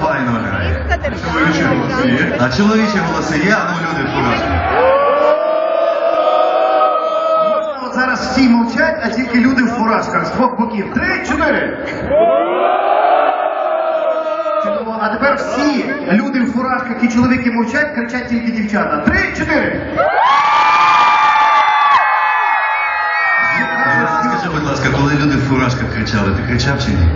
Файно грає. Чоловічі голоси є. А чоловічі голоси є, а ну люди фуражки. Зараз всі мовчать, а тільки люди в фуражках з двох боків. Три, чотири. Чудово. А тепер всі люди в фуражках і чоловіки мовчать, кричать тільки дівчата. Три, чотири. Скажи, будь ласка, коли люди в фуражках кричали, ти кричав чи ні?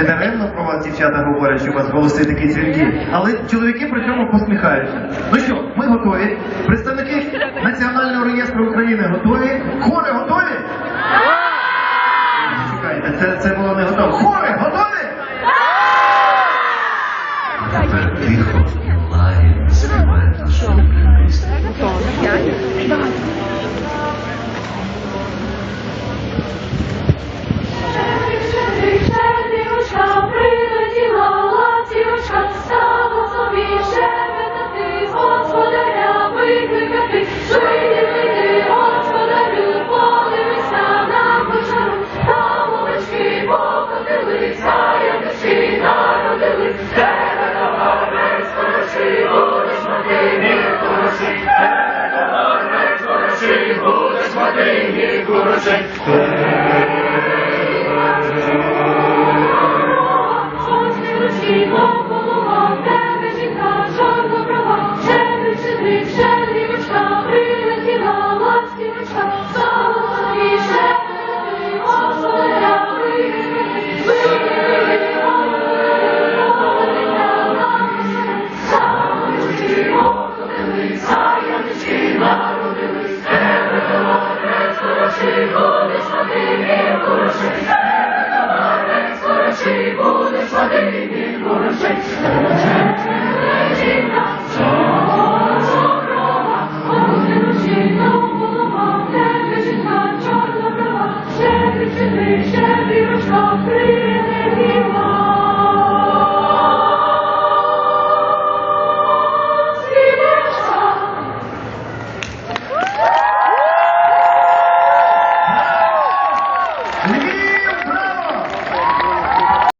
Не даремно про вас дівчата говорять, що у вас голоси такі дзвінки, але чоловіки при цьому посміхаються. Ну що, ми готові. Представники Національного реєстру України готові. Хори готові? Чекайте, це, це тебе жінка, Ще права, щедрик, щедрик, щедрівочка, прилетіла ластівочка, Lady Lord of Shakespeare.